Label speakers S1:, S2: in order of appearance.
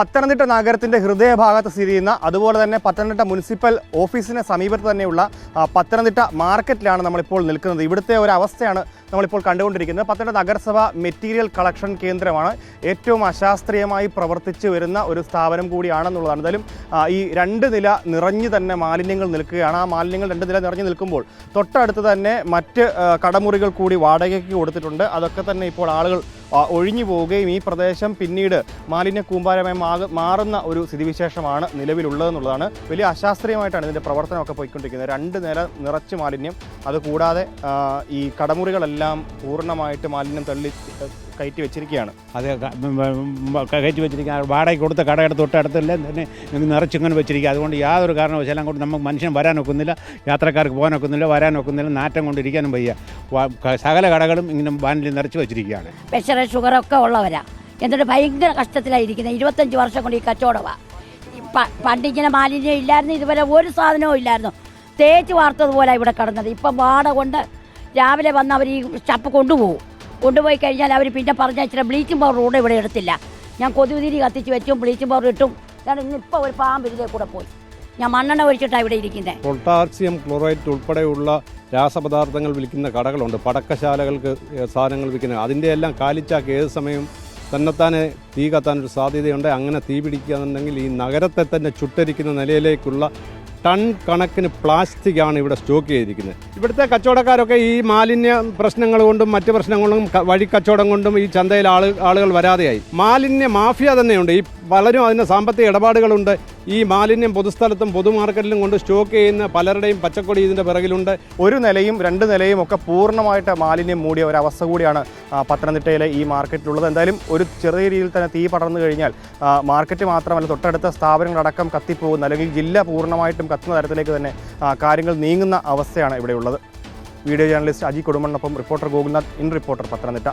S1: പത്തനംതിട്ട നഗരത്തിന്റെ ഹൃദയഭാഗത്ത് സ്ഥിതി ചെയ്യുന്ന അതുപോലെ തന്നെ പത്തനംതിട്ട മുനിസിപ്പൽ ഓഫീസിന് സമീപത്ത് തന്നെയുള്ള പത്തനംതിട്ട മാർക്കറ്റിലാണ് നമ്മളിപ്പോൾ നിൽക്കുന്നത്. ഇവിടുത്തെ ഒരു അവസ്ഥയാണ് നമ്മളിപ്പോൾ കണ്ടുകൊണ്ടിരിക്കുന്നത്. പത്തനംതിട്ട നഗരസഭ മെറ്റീരിയൽ കളക്ഷൻ കേന്ദ്രമാണ്. ഏറ്റവും അശാസ്ത്രീയമായി പ്രവർത്തിച്ചു വരുന്ന ഒരു സ്ഥാപനം കൂടിയാണെന്നുള്ളതാണ്. എന്തായാലും ഈ രണ്ട് നില നിറഞ്ഞു തന്നെ മാലിന്യങ്ങൾ നിൽക്കുകയാണ്. ആ മാലിന്യങ്ങൾ രണ്ട് നില നിറഞ്ഞു നിൽക്കുമ്പോൾ തൊട്ടടുത്ത് തന്നെ മറ്റ് കടമുറികൾ കൂടി വാടകയ്ക്ക് കൊടുത്തിട്ടുണ്ട്. അതൊക്കെ തന്നെ ഇപ്പോൾ ആളുകൾ ഒഴിഞ്ഞു പോവുകയും ഈ പ്രദേശം പിന്നീട് മാലിന്യ കൂമ്പാരമായി മാറുന്ന ഒരു സ്ഥിതിവിശേഷമാണ് നിലവിലുള്ളതെന്നുള്ളതാണ്. വലിയ അശാസ്ത്രീയമായിട്ടാണ് ഇതിന്റെ പ്രവർത്തനമൊക്കെ പോയിക്കൊണ്ടിരിക്കുന്നത്. രണ്ട് നില നിറച്ച് മാലിന്യം. അതുകൂടാതെ ഈ കടമുറികളെല്ലാം പൂർണമായിട്ട് മാലിന്യം തള്ളി കയറ്റി വെച്ചിരിക്കുകയാണ്.
S2: അത് കയറ്റി വെച്ചിരിക്കുക. വാടകയ്ക്ക് കൊടുത്ത കടയുടെ തൊട്ടടുത്തെല്ലാം തന്നെ നിറച്ചിങ്ങനെ വെച്ചിരിക്കുക. അതുകൊണ്ട് യാതൊരു കാരണവശാലും കൊണ്ട് നമുക്ക് മനുഷ്യൻ വരാൻ ഒക്കുന്നില്ല യാത്രക്കാർക്ക് പോകാൻ ഒക്കുന്നില്ല വരാൻ ഒക്കുന്നില്ല നാറ്റം കൊണ്ടിരിക്കാനും വയ്യ. സകല കടകളും ഇങ്ങനെ വാനിൽ നിറച്ച് വെച്ചിരിക്കുകയാണ്.
S3: പ്രഷർ ഷുഗറൊക്കെ ഉള്ളവരാ. എന്നിട്ട് ഭയങ്കര കഷ്ടത്തിലായിരിക്കുന്നത് ഇരുപത്തഞ്ച് വർഷം കൊണ്ട് ഈ കച്ചവടമാണ് പണ്ടിങ്ങനെ മാലിന്യം ഇല്ലായിരുന്നു ഇതുവരെ ഒരു സാധനവും ഇല്ലായിരുന്നു. തേച്ച് വാർത്തതുപോലെ ഇവിടെ കിടന്നത്. ഇപ്പം വാട കൊണ്ട് രാവിലെ വന്ന് അവർ ഈ ചപ്പ് കൊണ്ടുപോകും. കൊണ്ടുപോയി കഴിഞ്ഞാൽ അവർ പിന്നെ പറഞ്ഞ ഇച്ചിരി ബ്ലീച്ചിങ് പൗഡർ കൂടെ ഇവിടെ എടുത്തില്ല. ഞാൻ കൊതുകുതിരി കത്തിച്ച് വെച്ചും ബ്ലീച്ചിങ് പൗഡർ ഇട്ടും. ഞാൻ ഇന്നിപ്പോൾ ഒരു പാമ്പ് ഇതിലേ കൂടെ പോയി. ഞാൻ മണ്ണെണ്ണ ഒഴിച്ചിട്ടാണ് ഇവിടെ ഇരിക്കുന്നത്
S4: പൊട്ടാസ്യം ക്ലോറൈറ്റ് ഉൾപ്പെടെയുള്ള രാസപദാർത്ഥങ്ങൾ വിൽക്കുന്ന കടകളുണ്ട്. പടക്കശാലകൾക്ക് സാധനങ്ങൾ വിൽക്കുന്ന അതിന്റെ എല്ലാം കാലിച്ചാക്ക് ഏത് സമയം തന്നെത്താനെ തീ കത്താനൊരു സാധ്യതയുണ്ട്. അങ്ങനെ തീ പിടിക്കുകയെന്നുണ്ടെങ്കിൽ ഈ നഗരത്തെ തന്നെ ചുട്ടരിക്കുന്ന നിലയിലേക്കുള്ള ടൺ കണക്കിന് പ്ലാസ്റ്റിക് ആണ് ഇവിടെ സ്റ്റോക്ക് ചെയ്തിരിക്കുന്നത്. ഇവിടുത്തെ കച്ചവടക്കാരൊക്കെ ഈ മാലിന്യ പ്രശ്നങ്ങൾ കൊണ്ടും മറ്റ് പ്രശ്നങ്ങളും വഴി കച്ചവടം കൊണ്ടും ഈ ചന്തയിൽ ആൾ ആളുകൾ വരാതെയായി. മാലിന്യ മാഫിയ തന്നെയുണ്ട്. ഈ പലരും അതിന് സാമ്പത്തിക ഇടപാടുകളുണ്ട്. ഈ മാലിന്യം പൊതുസ്ഥലത്തും പൊതുമാർക്കറ്റിലും കൊണ്ട് സ്റ്റോക്ക് ചെയ്യുന്ന പലരുടെയും പച്ചക്കൊടി ഇതിന്റെ പിറകിലുണ്ട്.
S1: ഒരു നിലയും രണ്ട് നിലയും ഒക്കെ പൂർണമായിട്ട് മാലിന്യം മൂടിയ ഒരവസ്ഥ കൂടിയാണ് പത്തനംതിട്ടയിലെ ഈ മാർക്കറ്റിലുള്ളത്. എന്തായാലും ഒരു ചെറിയ രീതിയിൽ തന്നെ തീ പടർന്നു കഴിഞ്ഞാൽ മാർക്കറ്റ് മാത്രമല്ല തൊട്ടടുത്ത സ്ഥാപനങ്ങളടക്കം കത്തിപ്പോകുന്ന അല്ലെങ്കിൽ ജില്ല പൂർണമായിട്ടും കത്തുന്ന തരത്തിലേക്ക് തന്നെ കാര്യങ്ങൾ നീങ്ങുന്ന അവസ്ഥയാണ് ഇവിടെയുള്ളത്. Video journalist Aji കൊടുമണ്ണൊപ്പം reporter Gokulnath in reporter Pathanamthitta.